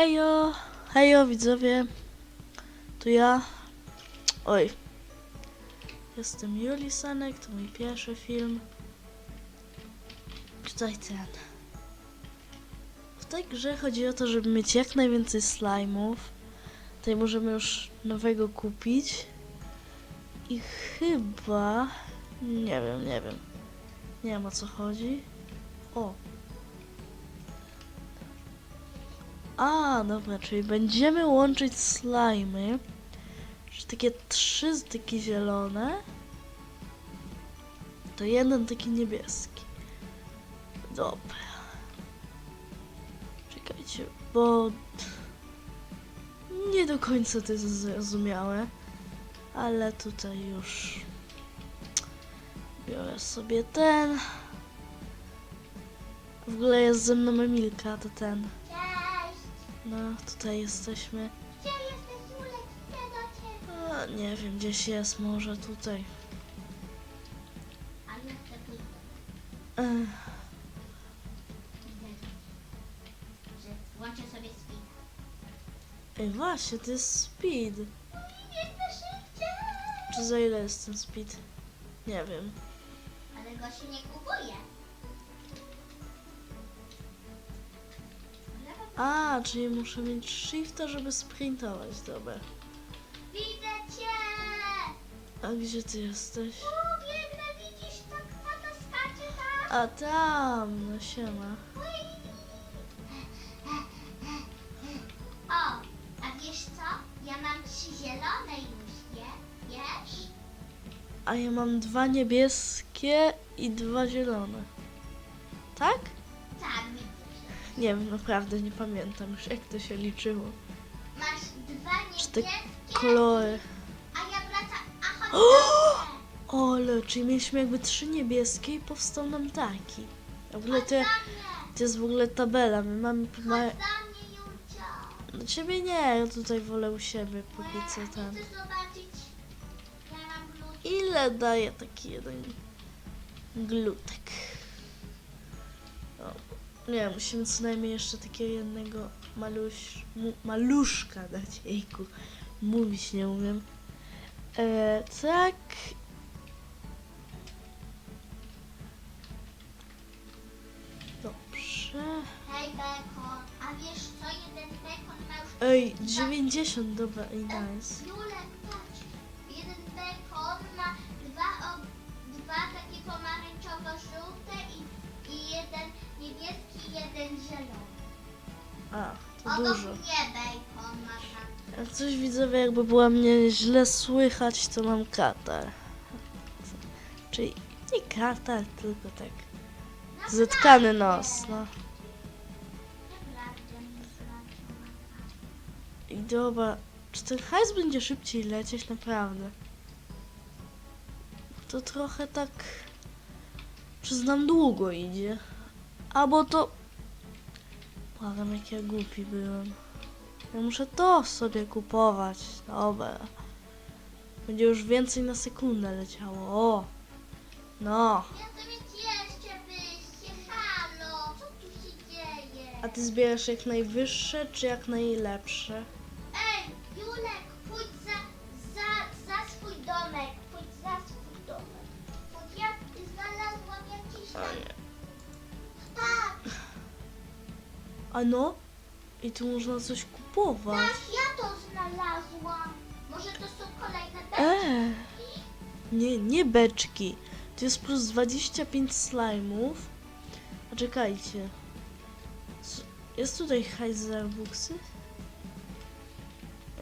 Hejo, hejo widzowie, to ja, oj, jestem Juli Sanek, to mój pierwszy film. Tutaj ten. W tej grze chodzi o to, żeby mieć jak najwięcej slime'ów. Tutaj możemy już nowego kupić. I chyba, nie wiem, nie wiem, nie wiem o co chodzi. O, A, dobra, czyli będziemy łączyć slimy. Że takie trzy takie zielone. To jeden taki niebieski. Dobra. Czekajcie, bo nie do końca to jest zrozumiałe. Ale tutaj już biorę sobie ten. W ogóle jest ze mną Emilka, to ten. No, tutaj jesteśmy. Gdzie jesteś, Julek? Idę do ciebie. A, nie wiem, gdzieś jest, może tutaj. A ja chcę pójść. Ech, Idę. Że włączę sobie speed. Ej, właśnie, to jest speed. Biegnę szybciej! Czy za ile jest ten speed? Nie wiem. Ale go się nie kupuje. A, czyli muszę mieć shifta, żeby sprintować, dobra. Widzę cię! A gdzie ty jesteś? O, biegnę, widzisz, tak tata skacze tam. A tam, no siema. O, a wiesz co? Ja mam trzy zielone już? Wiesz? A ja mam dwa niebieskie i dwa zielone. Tak? Nie wiem, naprawdę nie pamiętam już jak to się liczyło. Masz dwa Czy te niebieskie, Kolory. a ja wracam, a chodź. Ole, czyli mieliśmy jakby trzy niebieskie i powstał nam taki. W ogóle Chodź to, mnie. to jest w ogóle tabela. My mamy. Chodź Ma, do mnie, Julcia. do ciebie nie, ja tutaj wolę u siebie póki co zobaczyć. Ja mam glut. Ile daje taki jeden glutek? Nie, musimy co najmniej jeszcze takiego jednego maluś, mu, maluszka dać. Jejku, mówić nie umiem. E, tak. Dobrze. Hej, bekon. A wiesz co? Jeden bekon ma już... Ej, dwa- 90, dobra, i nice. Jeden zielony. A, to Obok dużo. mnie bekon ma tam. Jak coś widzowie, jakby była mnie źle słychać, to mam katar. Czyli nie katar, tylko tak zetkany nos, no. Naprawdę, naprawdę. I dobra, czy ten hajs będzie szybciej lecieć? Naprawdę. To trochę tak, przyznam, długo idzie. Albo to... Błagam, jak ja głupi byłem. Ja muszę to sobie kupować. Dobra. Będzie już więcej na sekundę leciało. O! No. Ja chcę mieć jeszcze wyjście. Halo, co tu się dzieje? A ty zbierasz jak najwyższe, czy jak najlepsze? Ej, Julek, pójdź za, za, za swój domek. Pójdź za swój domek. Bo ja znalazłam jakiś tam... A no? I tu można coś kupować. tak, ja to znalazłam. Może to są kolejne beczki? Eee. Nie, nie beczki. To jest plus 25 slime'ów. A czekajcie. Jest tutaj buksy?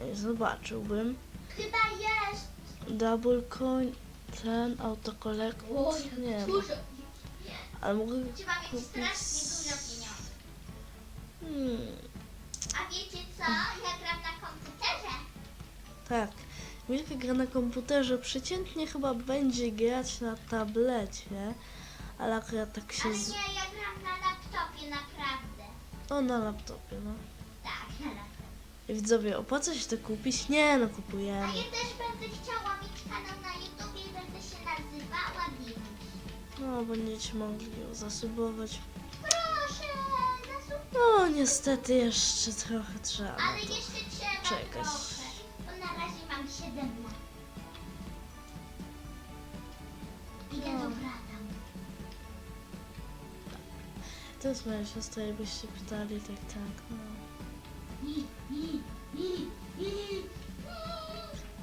Ej, zobaczyłbym. Chyba jest. Double coin, ten, autocollect. Nie ma. Dużo. Ale mogę Trzeba mieć kupić... strasznie dużo tak. Milka gra na komputerze. Przeciętnie chyba będzie grać na tablecie. Ale akurat tak się... Ale Z... nie, ja gram na laptopie, naprawdę. O, na laptopie, no. Tak, na laptopie. Widzowie, opłaca się to kupić? Nie, no A kupujemy. ja też będę chciała mieć kanał na YouTubie i będę się nazywała Dimuś. No, będziecie mogli ją zasubować. Proszę, zasubuj No niestety jeszcze trochę trzeba. Ale jeszcze trzeba czekać. trochę. To jest moja siostra, jakbyście pytali, tak tak. No.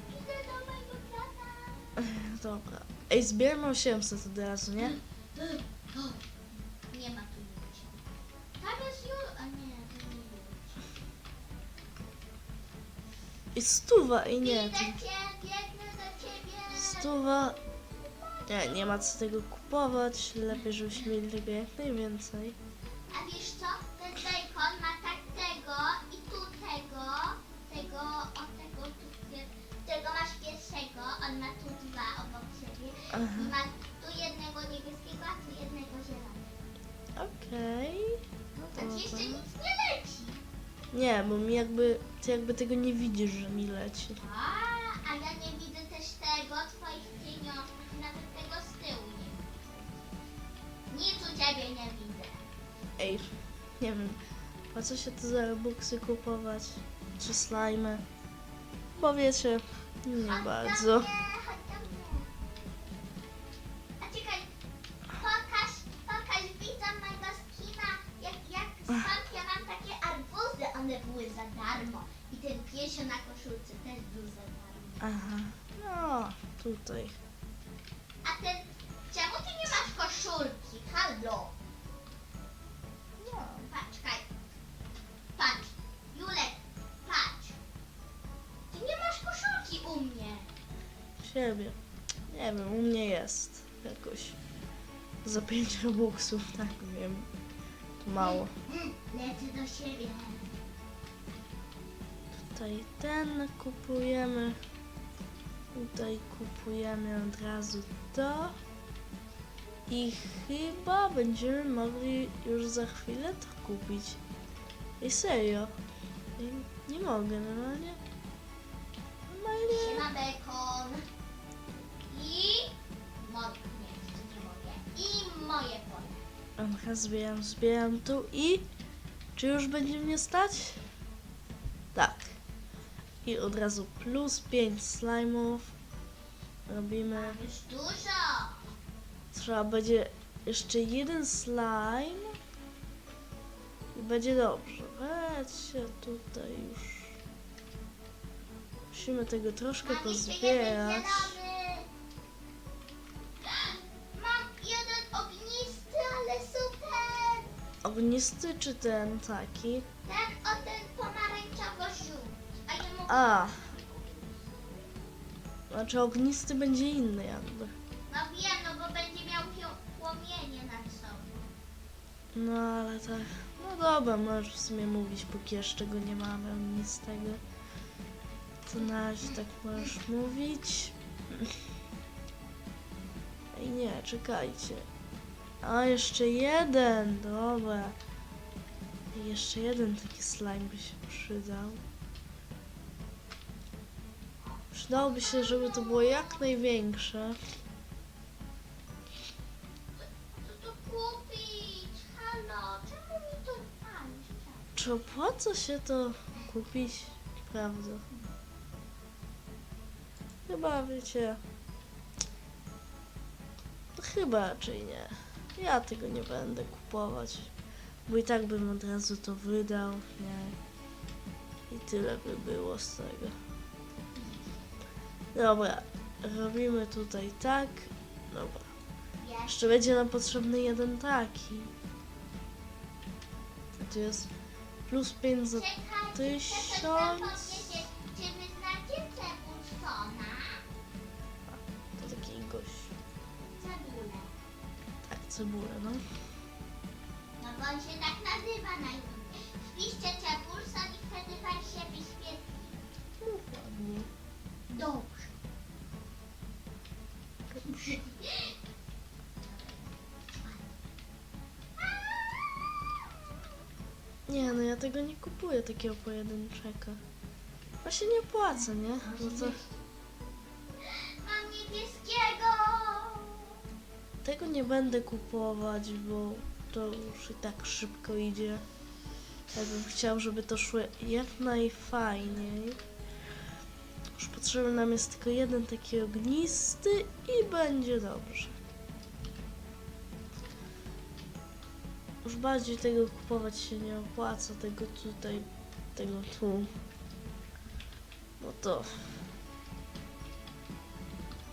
Idę do mojego brata. Dobra. Ej, zbieram 800 od razu, nie? Nie ma tu nic. Tam jest Jul... A nie, to nie Julcia. I stuwa, i nie. Idę cię, biegnę do ciebie. Stuwa. Nie, nie ma co tego kupować. Lepiej, żebyśmy mieli tego jak najwięcej. Okej. No jeszcze dobra. nic nie leci. Nie, bo mi jakby, ty jakby tego nie widzisz, że mi leci. A, a ja nie widzę też tego, twoich pieniążków i nawet tego z tyłu nie widzę. Nic u ciebie nie widzę. Ej, nie wiem, po co się te Robuxy kupować? Czy slimy? Bo wiecie, nie bardzo. 5 Robuxów, tak wiem. To mało. Lecę do siebie. Tutaj ten kupujemy. Tutaj kupujemy od razu to. I chyba będziemy mogli już za chwilę to kupić. I serio. Nie, nie mogę normalnie. Normalnie. Siema bekon. I... Mo... moje pole. Aha, zbieram, zbieram tu i... Czy już będzie mnie stać? Tak. I od razu plus 5 slime'ów. Robimy. Mam już dużo. Trzeba będzie jeszcze jeden slime. I będzie dobrze. Weźcie tutaj już. Musimy tego troszkę Mam jeszcze jeden pozbierać. zielony. Ognisty czy ten taki? Tak, o ten pomarańczowo-żółty. A ja mogę... A. Znaczy ognisty będzie inny jakby. No wiem, no bo będzie miał pio- płomienie nad sobą. No ale tak. No dobra, możesz w sumie mówić, póki jeszcze go nie mamy ognistego. To na razie tak możesz mówić. Ej nie, czekajcie. A jeszcze jeden, dobra. Jeszcze jeden taki slime by się przydał. Przydałoby się, żeby to było jak największe. Co to kupić? Halo, czemu mi to... A, już chciałam. Czy opłaca się to kupić? Prawda. Chyba wiecie. Chyba raczej nie. Ja tego nie będę kupować. Bo i tak bym od razu to wydał, nie? I tyle by było z tego. Dobra, robimy tutaj tak. Dobra. Jeszcze będzie nam potrzebny jeden taki. Tu jest plus 5 za tysiąc. Cebulę, no. No bo on się tak nazywa na YouTubie. Wpiszcie cebulson i wtedy wam się wyświetli. Ładnie. Dobrze. Nie, no ja tego nie kupuję, takiego pojedynczego. Właśnie nie płacę, nie? No to Mam niebieskiego. Tego nie będę kupować, bo to już i tak szybko idzie. Ja bym chciał, żeby to szło jak najfajniej. Już potrzebny nam jest tylko jeden taki ognisty i będzie dobrze. Już bardziej tego kupować się nie opłaca, tego tutaj, tego tu. No to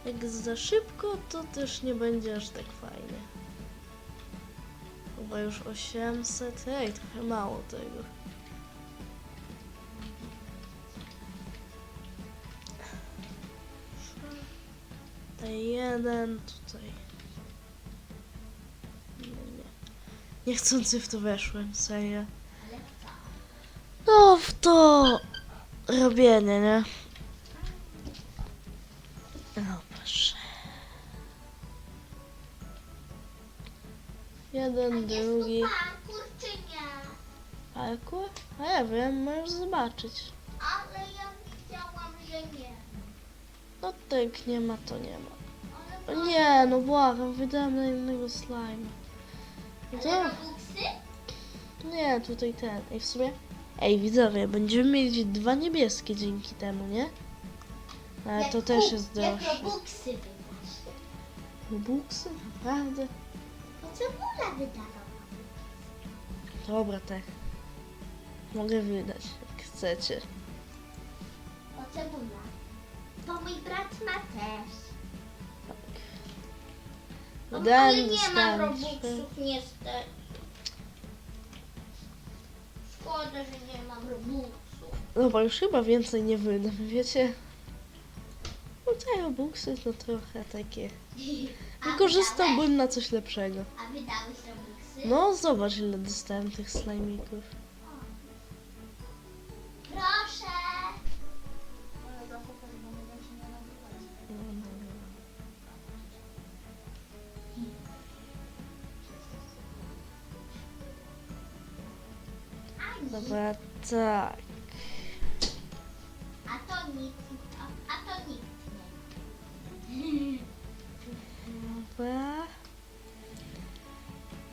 jak za szybko, to też nie będzie aż tak fajnie. Chyba już 800, ej, trochę mało tego. Tutaj jeden, tutaj. Nie, nie. Niechcący w to weszłem, serio. No, w to robienie, nie? Jeden, drugi. Parkour czy nie? Parkour? A ja wiem, możesz zobaczyć. Ale ja widziałam, że nie. No tak, nie ma, to nie ma. O nie, no błagam, wydałem na innego slime. No Ale nie, tutaj ten. Ej, w sumie... Ej, widzowie, będziemy mieć dwa niebieskie dzięki temu, nie? Ale Jak to też jest Jak droższe. Robuxy wydasz. Robuxy? Naprawdę? Cebula wydawała. Dobra, tak. Mogę wydać, jak chcecie. O cebula. Bo mój brat ma też. Tak. O, Wydałem, ale nie mam trzy. Robuxów niestety. Szkoda, że nie mam Robuxów. No bo już chyba więcej nie wydam, wiecie? No te Robuxy to trochę takie... Wykorzystałbym na coś lepszego. A wydałeś Robuxy? No, zobacz ile dostałem tych slajmików. Proszę. Dobra, tak. Dobra.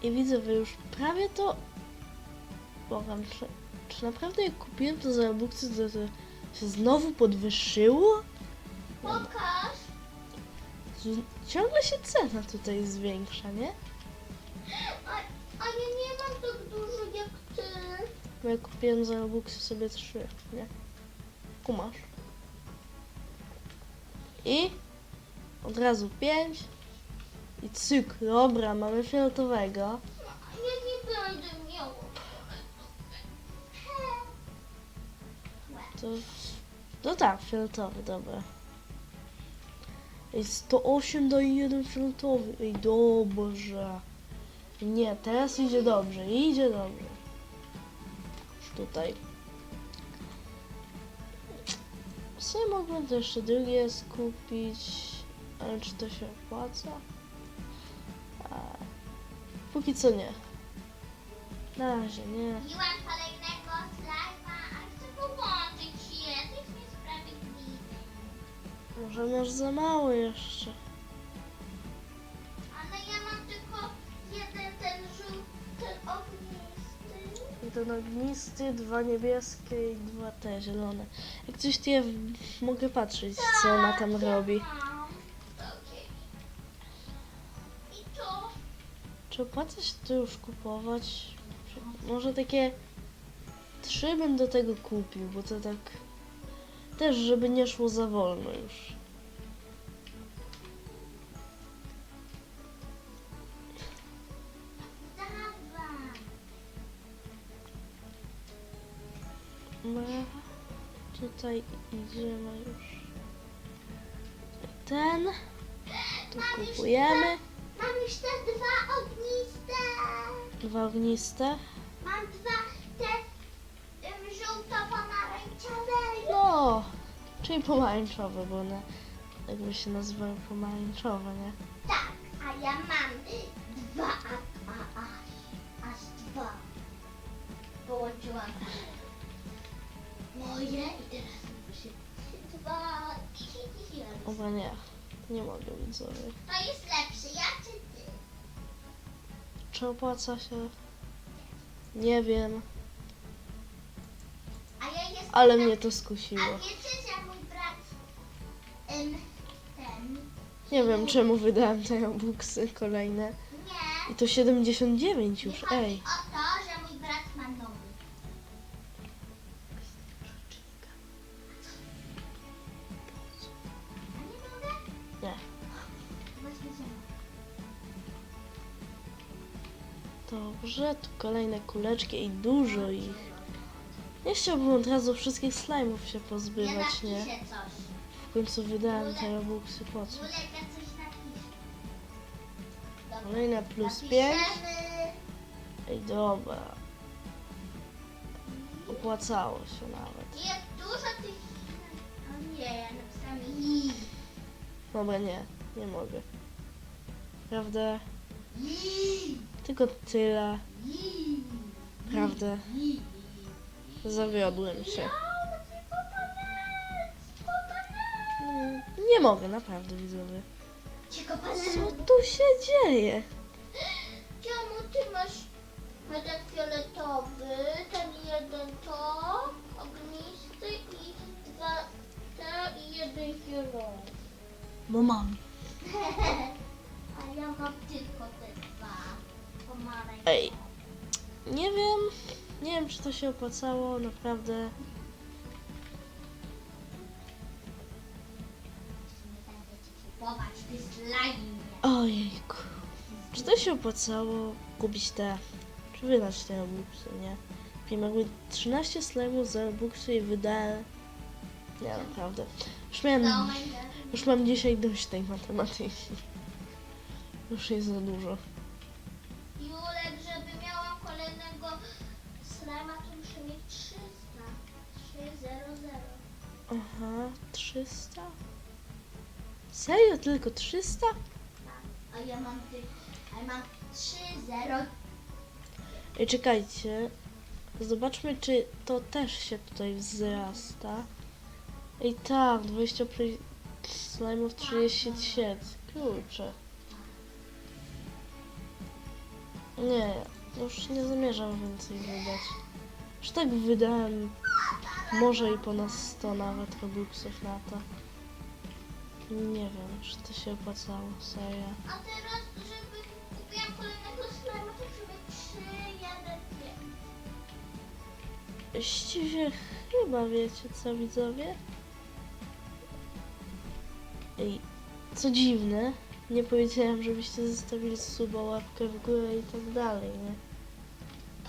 I widzę, że już prawie to... Błagam, czy, czy naprawdę jak kupiłem to za Robuxy, to, to się znowu podwyższyło? Pokaż. Ciągle się cena tutaj zwiększa, nie? A, a ja nie mam tak dużo jak ty. Bo ja kupiłem za Robuxy sobie trzy, nie? Kumasz. I od razu pięć. I cyk, dobra, mamy fioletowego. Ja nie będę miała. To, no tak, fioletowy, dobra. Ej, 108 do 1 fioletowy. Ej, dobrze. Nie, teraz idzie dobrze, idzie dobrze. Już tutaj. W sumie mogłem to jeszcze drugie skupić, ale czy to się opłaca? A, póki co nie. Na razie nie. Piłam kolejnego slajma, a chcę połączyć je. To jest niesprawiedliwe. Może masz za mało jeszcze. Ale ja mam tylko jeden ten żółty, ten ognisty. Jeden ognisty, dwa niebieskie i dwa te zielone. Jak coś to ja w- mogę patrzeć, co ona tam Tak, robi. mam. Czy opłaca się to już kupować? Może takie trzy bym do tego kupił, bo to tak też, żeby nie szło za wolno już. Dobra, tutaj idziemy już. Ten, tu kupujemy. Mam te dwa ogniste. Dwa ogniste. Mam dwa te um, żółto-pomarańczowe. No, czyli pomarańczowe, bo one jakby się nazywały pomarańczowe, nie? Tak, a ja mam dwa, a, a, aż, aż dwa. Połączyłam moje i teraz muszę dwa. Dobra, nie, nie mogę widzowie. To jest ty? czy opłaca się? Nie wiem. Ale mnie to skusiło. Nie wiem czemu wydałem te obuksy kolejne. I to 79 już, ej. Dobrze, tu kolejne kuleczki i dużo ich. Nie chciałbym od razu wszystkich slajmów się pozbywać, nie? W końcu wydałem te robuxy po co? Kolejne plus 5. Napiszemy. Ej, dobra. Opłacało się nawet. Jak dużo tych... Nie, ja napisałam i. Dobra, nie, nie mogę. Prawda? Tylko tyle. Prawda? Zawiodłem się. Nie mogę, naprawdę widzowie. Co tu się dzieje? Czemu ty masz jeden fioletowy, ten jeden to, ognisty i dwa te i jeden zielony. Bo mam. A ja mam tylko te dwa pomarańczowe. Ej. Nie wiem. Nie wiem, czy to się opłacało, naprawdę. Ojejku. Czy to się opłacało kupić te, czy wydać te robuxy, nie? Wiem, jakby 13 slime'ów za robuxy i wydałem... Nie, naprawdę. Już miałem, No, my już mam dzisiaj dość tej matematyki. Już jest za dużo. Kolejnego slajma, to muszę mieć 300. 300. Aha, 300? Serio? Tylko 300? A ja mam ty, a ja mam 3-0. Ej, czekajcie. Zobaczmy, czy to też się tutaj wzrasta. Ej, tak, 25 slime'ów 37. Kurczę. Nie, już nie zamierzam więcej wydać. Już tak wydałem może i ponad 100 nawet robuxów na to. Nie wiem, czy to się opłacało, serio. A teraz, żeby kupiłam kolejnego slajma, to muszę mieć 3, 1, 5. Właściwie chyba wiecie co widzowie? Ej, co dziwne, nie powiedziałem, żebyście zostawili suba, łapkę w górę i tak dalej, nie?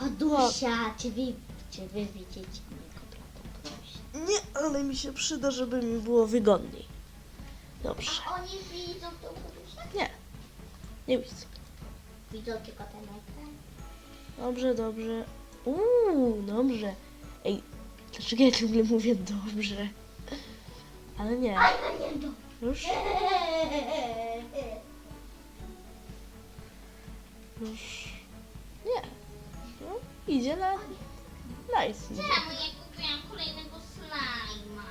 Podusia, czy wy, czy wy widzicie mojego brata Podusia? Nie, ale mi się przyda, żeby mi było wygodniej. Dobrze. A oni widzą tą Podusia? Nie, nie widzę. Widzą tylko ten ekran. Dobrze, dobrze. Uuu, dobrze. Ej, dlaczego ja ciągle mówię dobrze? Ale nie, A ja nie do. już, nie. No, idzie na nice. Idzie. Czemu nie kupiłam kolejnego slajma?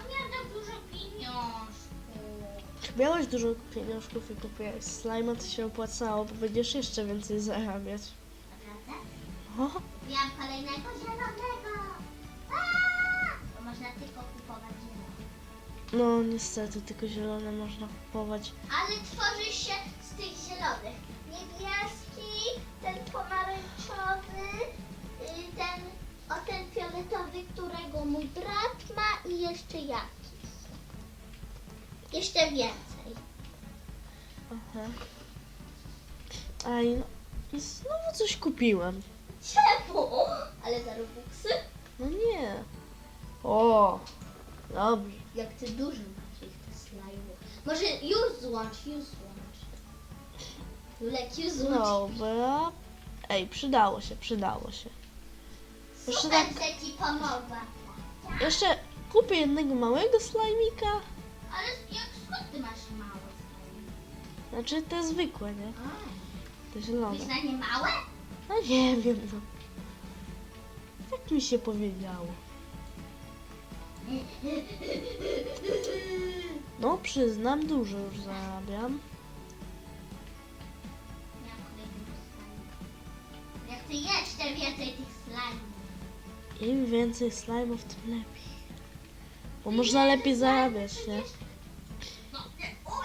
A miałam tak dużo pieniążków. Miałeś dużo pieniążków i kupiłeś slime, to się opłacało, bo będziesz jeszcze więcej zarabiać. Naprawdę? O, Miałam kolejnego zielonego. Aaa! Bo można tylko kupować zielone. no niestety tylko zielone można kupować. Ale tworzy się z tych zielonych. Niebieski, ten pomarańczowy, y, ten, o ten fioletowy, którego mój brat ma i jeszcze jakiś. Jeszcze więcej. Aha. Aj, no i znowu coś kupiłem. Czemu? Ale za Robuxy? No nie. O, dobrze. Jak ty dużo masz ich tych slajmów. Może już złącz, już złącz. Julek, już. Dobra. Ej, przydało się, przydało się. jeszcze Super, tak- że ci pomogła. Jeszcze kupię jednego małego slajmika. Ale jak skąd ty masz małe? Znaczy te zwykłe, nie? Te zielone. Wiesz na nie małe? No nie wiem, no. Tak mi się powiedziało. No przyznam, dużo już zarabiam. Ty więcej tych slajmów. Im więcej slajmów, tym lepiej. Bo można lepiej zarabiać, nie? No, nie, o,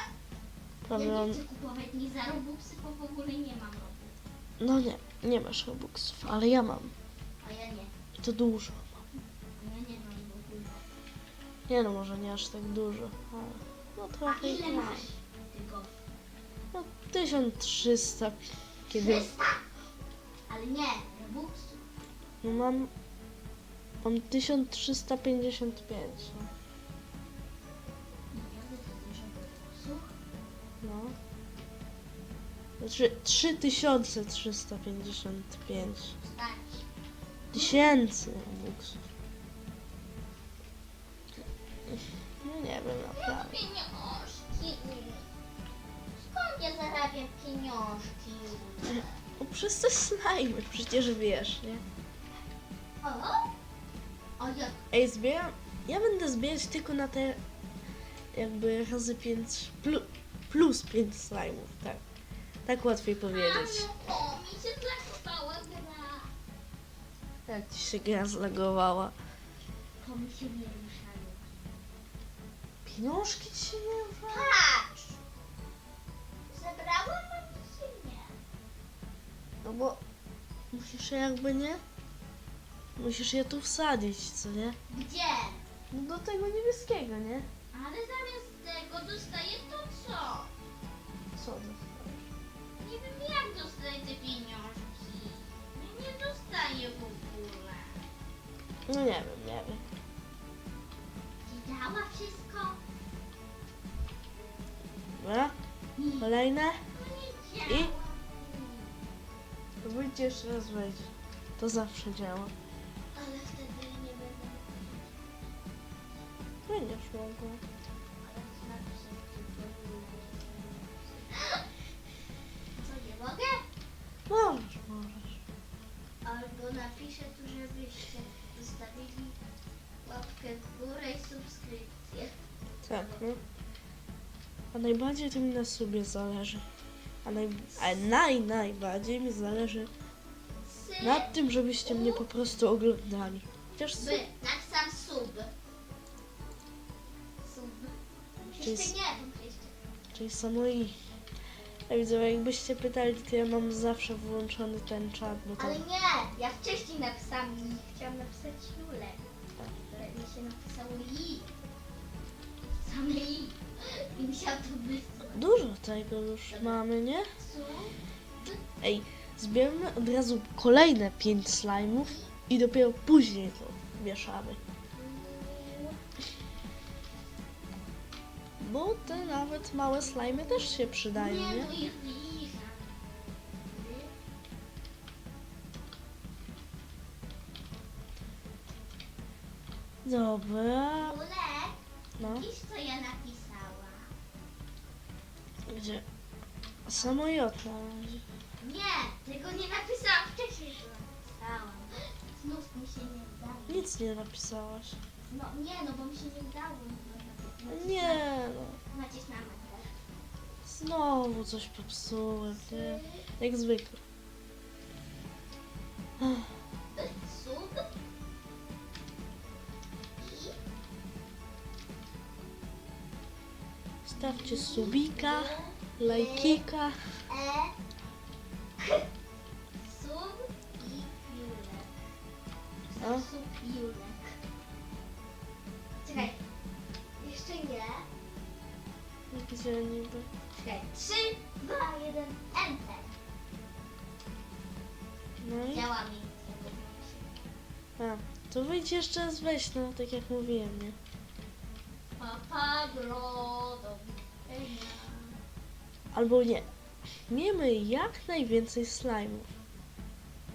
Prawie ja nie chcę kupować ni za Robuxy, bo w ogóle nie mam Robux. No nie, nie masz robuxów, ale ja mam. A ja nie. I to dużo. A ja nie mam w ogóle. Nie no, może nie aż tak dużo, ale no A trochę ile mam. masz? Tylko No 1300, kiedy 300! Ale nie, Robuxy. no mam, mam 1355, no. Naprawdę to dużo Robuxów? no. Znaczy 3355 Wstać. tysięcy robuxów. No nie wiem, naprawdę. Pieniążki. Skąd ja zarabiam pieniążki? No przez te slajmy, przecież wiesz, nie? Ej, zbieram. Ja będę zbierać tylko na te jakby razy 5 plu, plus 5 slajmów, tak. Tak łatwiej powiedzieć. O, mi się zlakowała gra. Jak ci się gra zlagowała. To mi się nie ruszają. Pieniążki ci się nie ruszają? Bo musisz je jakby nie? Musisz je tu wsadzić, co nie? Gdzie? No do tego niebieskiego, nie? Ale zamiast tego dostaję to co? Co to? Nie wiem jak dostaję te pieniążki. Ja nie dostaję w ogóle. No nie wiem, nie wiem. Dała wszystko? Nie. Kolejne? No nie działa. I? Próbujcie jeszcze raz wejść. To zawsze działa. Ale wtedy nie będę Będziesz mogła. Ale to napiszę Co, nie mogę? Możesz, możesz. Albo napiszę tu, żebyście zostawili łapkę w górę i subskrypcję. Tak, no. A najbardziej to mi na sobie zależy. A, naj, a naj, najbardziej mi zależy na tym, żebyście mnie po prostu oglądali. Chociaż by, co? napisam sub. Sub. Czyli Jeszcze s- nie, to jeszcze. Czyli samo i... Ja widzę, jakbyście pytali, to ja mam zawsze włączony ten czat, bo to... Ale nie, ja wcześniej napisałam i chciałam napisać Julek. Ale mi się napisało i. Same i. I musiałam to wysłać. Dużo tego już mamy, nie? Ej, zbierzmy od razu kolejne 5 slajmów i dopiero później to wieszamy. Bo te nawet małe slajmy też się przydają, Nie. Dobra, no, widzisz co ja napisałam? Gdzie? Samo i od na razie. Nie, tego nie napisałam wcześniej, to napisałam. Znów mi się nie udało. Nic nie napisałaś. No nie, no bo mi się nie udało. Nie no, Nacisnąłem Enter. znowu coś popsułem, nie? Jak zwykle. Sub. I. Stawcie subika, lajkika. E. Sub i Julek. Sub Julek. Czekaj. Jeszcze nie. Gdzie niby? Czekaj. 3, 2, 1, Enter. No i... Działa mi. A, to wyjdź jeszcze raz weź, no tak jak mówiłem, nie? Papagro do widzenia. Albo nie. Miejmy jak najwięcej slajmów.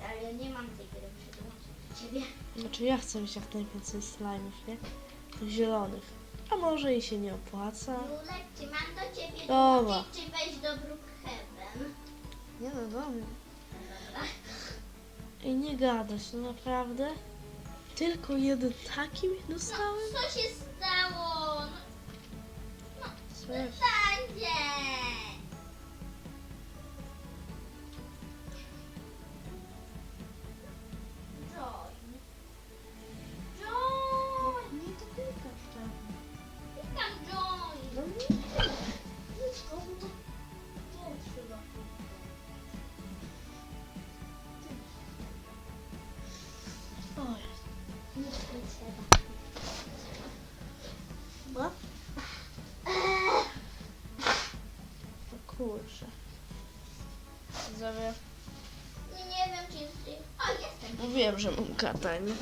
Ale ja nie mam tej gry, muszę dołączyć do ciebie. Znaczy ja chcę mieć jak najwięcej slajmów, nie? Tych zielonych. A może i się nie opłaca. Julek, czy mam do ciebie Dobra. dołączyć, czy wejść do Brookhaven? Nie no, dobra. Dobra. I nie gadać, no naprawdę. Tylko jeden taki mi No, dostałem? co się stało? No, no Co ja Widzowie, Nie, nie wiem, czy jest... O, jestem. mówiłem, że mam kata, nie?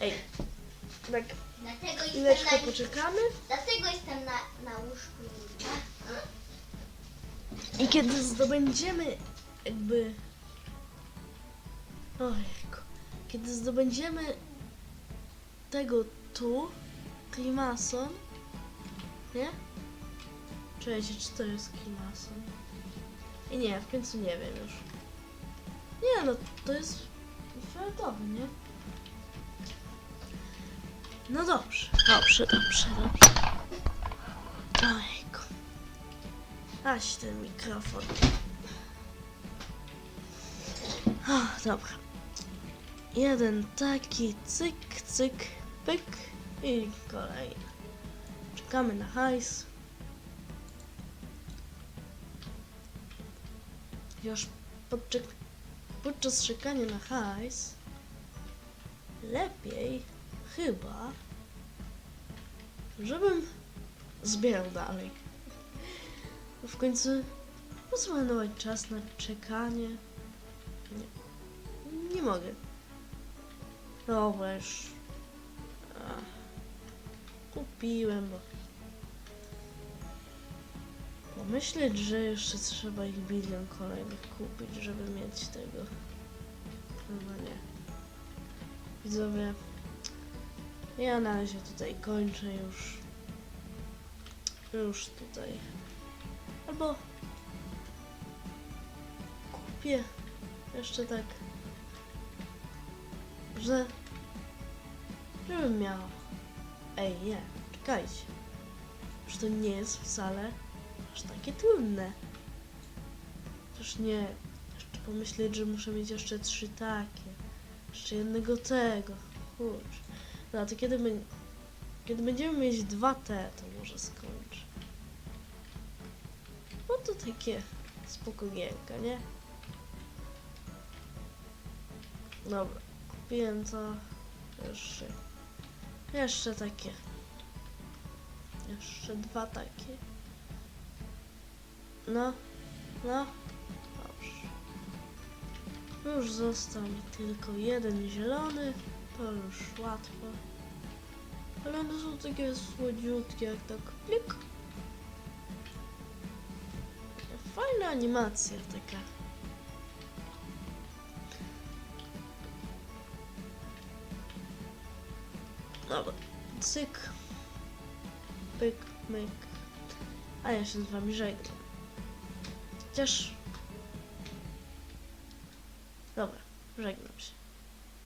Ej, tak Dlatego chwileczkę jestem na, poczekamy. dlatego jestem na, na łóżku. I kiedy zdobędziemy jakby... Ojejku. Kiedy zdobędziemy tego tu, klimason, nie? Czekajcie, czy to jest klimason? I nie, w końcu nie wiem już. Nie no, to jest fioletowy, nie? No dobrze, dobrze, dobrze, dobrze. Ojejku. Aś ten mikrofon. O, dobra. Jeden taki cyk, cyk, pyk i kolejny. Czekamy na hajs. Już podczas czekania na hajs lepiej chyba, żebym zbierał dalej. W końcu po co czas na czekanie? Nie, nie mogę. Już. Ach, kupiłem, bo... Pomyśleć, że jeszcze trzeba ich bilion kolejnych kupić, żeby mieć tego. Chyba nie. Widzowie, ja na razie tutaj kończę już. Już tutaj Albo kupię jeszcze tak, że żebym miał. Ej, nie, czekajcie. Że to nie jest wcale aż takie trudne. Też nie, jeszcze pomyśleć, że muszę mieć jeszcze trzy takie. Jeszcze jednego tego. Kurczę. No to kiedy, my, kiedy będziemy mieć dwa te, to może skończę. No to takie spokojnienka, nie? Dobra, kupiłem to jeszcze. Jeszcze takie. Jeszcze dwa takie. No, no, dobrze. Już został mi tylko jeden zielony, to już łatwo. Ale one są takie słodziutkie, jak tak plik. Fajna animacja taka. Dobra, cyk, pyk, myk. A ja się z wami żegnam. Chociaż... Dobra, żegnam się.